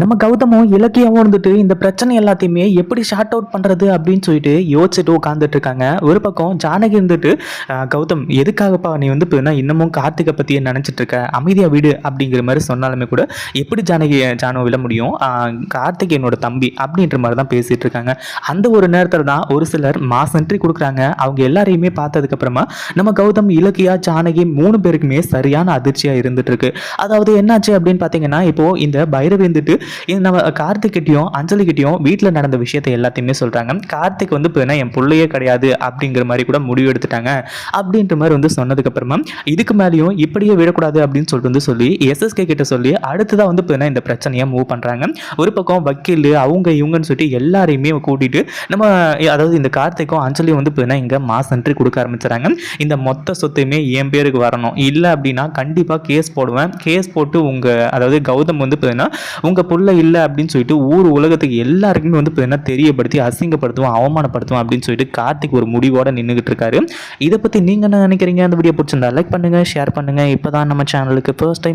நம்ம கௌதமும் இலக்கியமும் இருந்துட்டு இந்த பிரச்சனை எல்லாத்தையுமே எப்படி ஷார்ட் அவுட் பண்ணுறது அப்படின்னு சொல்லிட்டு யோசிச்சுட்டு உட்காந்துட்டு இருக்காங்க. ஒரு பக்கம் ஜானகி இருந்துட்டு கௌதம் எதுக்காகப்பா நீ வந்து இப்போ இன்னமும் கார்த்திகை பற்றியே நினச்சிட்டு இருக்க? அமைதியாக வீடு அப்படிங்கிற மாதிரி சொன்னாலுமே கூட எப்படி ஜானகி ஜானு விட முடியும்? கார்த்திக் என்னோட தம்பி அப்படின்ற மாதிரி தான் பேசிகிட்டு இருக்காங்க. அந்த ஒரு நேரத்தில் தான் ஒரு சிலர் மாஸ் என்ட்ரி கொடுக்குறாங்க. அவங்க எல்லாரையுமே பார்த்ததுக்கப்புறமா நம்ம கௌதம் இலக்கியா ஜானகி மூணு பேருக்குமே சரியான அதிர்ச்சியாக இருந்துட்டு இருக்கு. அதாவது என்னாச்சு அப்படின்னு பார்த்தீங்கன்னா இப்போ இந்த பைரவி இருந்துட்டு இது நம்ம கார்த்திக் கிட்டயும் அஞ்சலி வீட்டில் நடந்த விஷயத்தை எல்லாத்தையுமே சொல்கிறாங்க கார்த்திக் வந்து இப்போ என் பிள்ளையே கிடையாது அப்படிங்கிற மாதிரி கூட முடிவு எடுத்துட்டாங்க. அப்படின்ற மாதிரி வந்து சொன்னதுக்கப்புறமா இதுக்கு மேலேயும் இப்படியே விடக்கூடாது அப்படின்னு சொல்லிட்டு வந்து சொல்லி எஸ்எஸ்கே கிட்ட சொல்லி அடுத்ததான் வந்து இப்போ இந்த பிரச்சனையை மூவ் பண்ணுறாங்க ஒரு பக்கம் வக்கீல் அவங்க இவங்கன்னு சொல்லிட்டு எல்லாரையுமே கூட்டிட்டு நம்ம அதாவது இந்த கார்த்திக்கும் அஞ்சலியும் வந்து இப்போ இங்கே மாஸ் என்ட்ரி கொடுக்க ஆரம்பிச்சுறாங்க. இந்த மொத்த சொத்தையுமே என் பேருக்கு வரணும். இல்லை அப்படின்னா கண்டிப்பாக கேஸ் போடுவேன். கேஸ் போட்டு உங்கள் அதாவது கௌதம் வந்து பார்த்தீங்கன்னா உங்கள் புள்ள இல்லை அப்படின்னு சொல்லிட்டு ஊர் உலகத்துக்கு எல்லாருக்குமே வந்து பார்த்தீங்கன்னா தெரியப்படுத்தி அசிங்கப்படுத்துவோம் அவமானப்படுத்துவோம் அப்படின்னு சொல்லிட்டு கார்த்திக் ஒரு முடிவோட நின்றுக்கிட்டு இருக்காரு. இதை பற்றி நீங்கள் என்ன நினைக்கிறீங்க? அந்த வீடியோ பிடிச்சிருந்தா லைக் பண்ணுங்கள் ஷேர் பண்ணுங்கள் இப்போ தான் நம்ம சேனலுக்கு ஃபர்ஸ்ட் டைம்